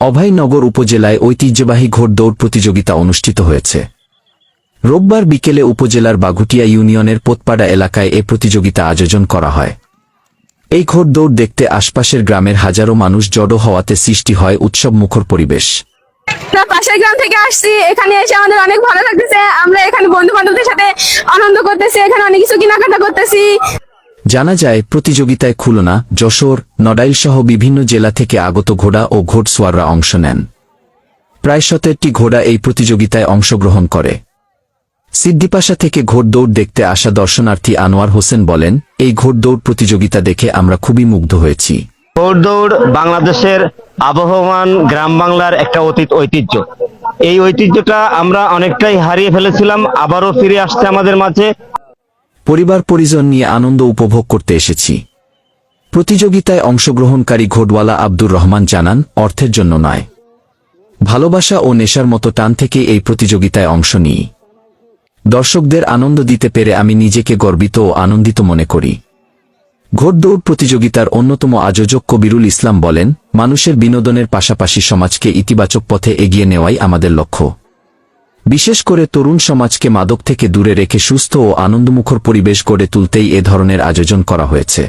অভয়নগর উপজেলায় ঐতিহ্যবাহী ঘোড়দৌড় প্রতিযোগিতা অনুষ্ঠিত হয়েছে। রোববার বিকেলে উপজেলার বাগুটিয়া ইউনিয়নের পোতপাড়া এলাকায় এ প্রতিযোগিতা আয়োজন করা হয়। এই ঘোড়দৌড় দেখতে আশপাশের গ্রামের হাজারো মানুষ জড়ো হওয়াতে সৃষ্টি হয় উৎসব মুখর পরিবেশ। পাশের গ্রাম থেকে আসছি, এখানে এসে আমাদের অনেক ভালো লাগতেছে। আমরা এখানে বন্ধু বান্ধবদের সাথে আনন্দ করতেছি, এখানে অনেক কিছু কেনাকাটা করতেছি। জানা যায়, প্রতিযোগিতায় খুলনা, যশোর নড়াইল সহ বিভিন্ন জেলা থেকে আগত ঘোড়া ও ঘোড়সওয়াররা অংশ নেন। প্রায় সতেরটি ঘোড়া এই প্রতিযোগিতায় অংশগ্রহণ করে। সিদ্দিপাশা থেকে ঘোড়দৌড় দেখতে আসা দর্শনার্থী আনোয়ার হোসেন বলেন, এই ঘোড়দৌড় প্রতিযোগিতা দেখে আমরা খুবই মুগ্ধ হয়েছি। ঘোড়দৌড় বাংলাদেশের আবহমান গ্রাম বাংলার একটা অতীত ঐতিহ্য। এই ঐতিহ্যটা আমরা অনেকটাই হারিয়ে ফেলেছিলাম, আবারও ফিরে আসছে আমাদের মাঝে। পরিবার পরিজন নিয়ে আনন্দ উপভোগ করতে এসেছি। প্রতিযোগিতায় অংশগ্রহণকারী ঘোড়ওয়ালা আব্দুর রহমান জানান, অর্থের জন্য নয়। ভালোবাসা ও নেশার মতো টান থেকে এই প্রতিযোগিতায় অংশ নিই। দর্শকদের আনন্দ দিতে পেরে আমি নিজেকে গর্বিত ও আনন্দিত মনে করি। ঘোড়দৌড় প্রতিযোগিতার অন্যতম আয়োজক কবিরুল ইসলাম বলেন, মানুষের বিনোদনের পাশাপাশি সমাজকে ইতিবাচক পথে এগিয়ে নেওয়াই আমাদের লক্ষ্য। বিশেষ করে তরুণ সমাজকে মাদক থেকে দূরে রেখে সুস্থ ও আনন্দমুখর পরিবেশ গড়ে তুলতেই এ ধরনের আয়োজন করা হয়েছে।